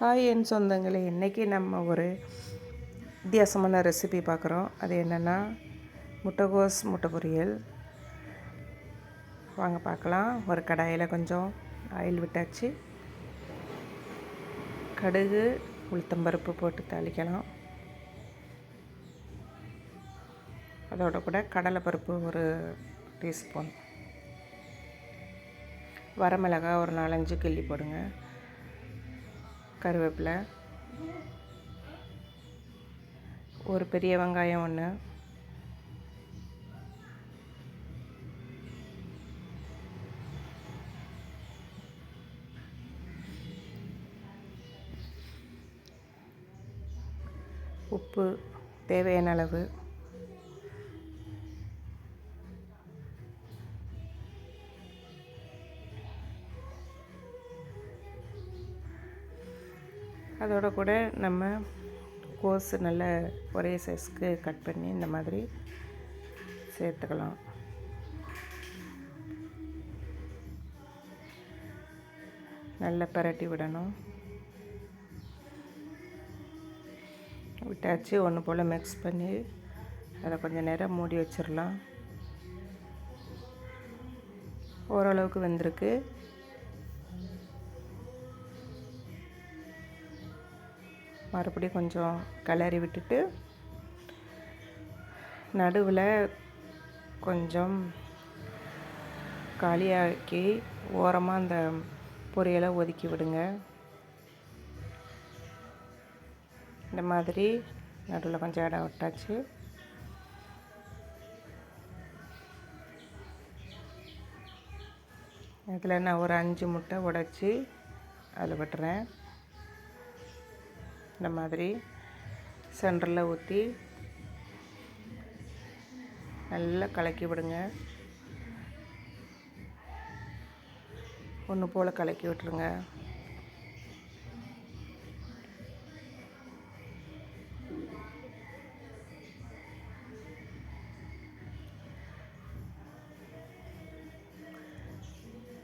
Hi என் சொந்தங்களே. இன்றைக்கி நம்ம ஒரு வித்தியாசமான ரெசிபி பார்க்குறோம். அது என்னென்னா முட்டைகோஸ் முட்டை பொரியல். வாங்க பார்க்கலாம். ஒரு கடாயில் கொஞ்சம் ஆயில் விட்டாச்சு. கடுகு உளுத்தம்பருப்பு போட்டு தாளிக்கலாம். அதோட கூட கடலைப்பருப்பு ஒரு டீஸ்பூன் வரமிளகாய் ஒரு நாலஞ்சு கிள்ளி போடுங்க. கருவேப்பிலை. ஒரு பெரிய வெங்காயம் ஒன்று உப்பு தேவையான அளவு. அதோட கூட நம்ம கோஸ் நல்ல ஒரே சைஸ்க்கு கட் பண்ணி இந்த மாதிரி சேர்த்துக்கலாம். நல்லா பரட்டி விடணும். விட்டாச்சு ஒன்று போல் மிக்ஸ் பண்ணி அதை கொஞ்சம் நேரம் மூடி வச்சிடலாம் ஓரளவுக்கு வந்திருக்கு. மறுபடியும் கொஞ்சம் கிளறி விட்டுட்டு நடுவில் கொஞ்சம் காலியாக்கி ஓரமாக அந்த பொரியலை ஒதுக்கி விடுங்க. இந்த மாதிரி நடுவில் கொஞ்சம் இடம் விட்டாச்சு. இதில் நான் ஒரு அஞ்சு முட்டை உடச்சி அதில் விட்டுறேன். இந்த மாதிரி சென்டரில் ஊற்றி நல்லா கலக்கி விடுங்க. ஒன்று போல் கலக்கி விட்டுருங்க.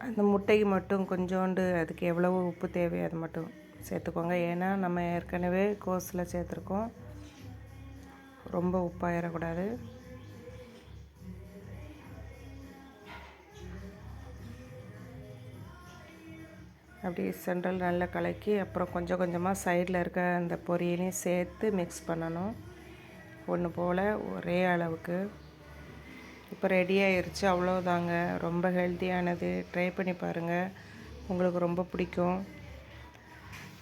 அந்த முட்டைக்கு மட்டும் கொஞ்சோண்டு அதுக்கு எவ்வளவு உப்பு தேவையோ அது மட்டும் சேர்த்துக்கோங்க. ஏன்னா நம்ம ஏற்கனவே கோஸில் சேர்த்துருக்கோம். ரொம்ப உப்பாயிடக்கூடாது அப்படி சென்ட்ரல் நல்லா கலக்கி அப்புறம் கொஞ்சம் கொஞ்சமாக சைடில் இருக்க அந்த பொரியலையும் சேர்த்து மிக்ஸ் பண்ணணும். ஒன்று போல் ஒரே அளவுக்கு. இப்போ ரெடி ஆயிடுச்சு அவ்வளோதாங்க ரொம்ப ஹெல்த்தியானது ட்ரை பண்ணி பாருங்கள் உங்களுக்கு ரொம்ப பிடிக்கும்.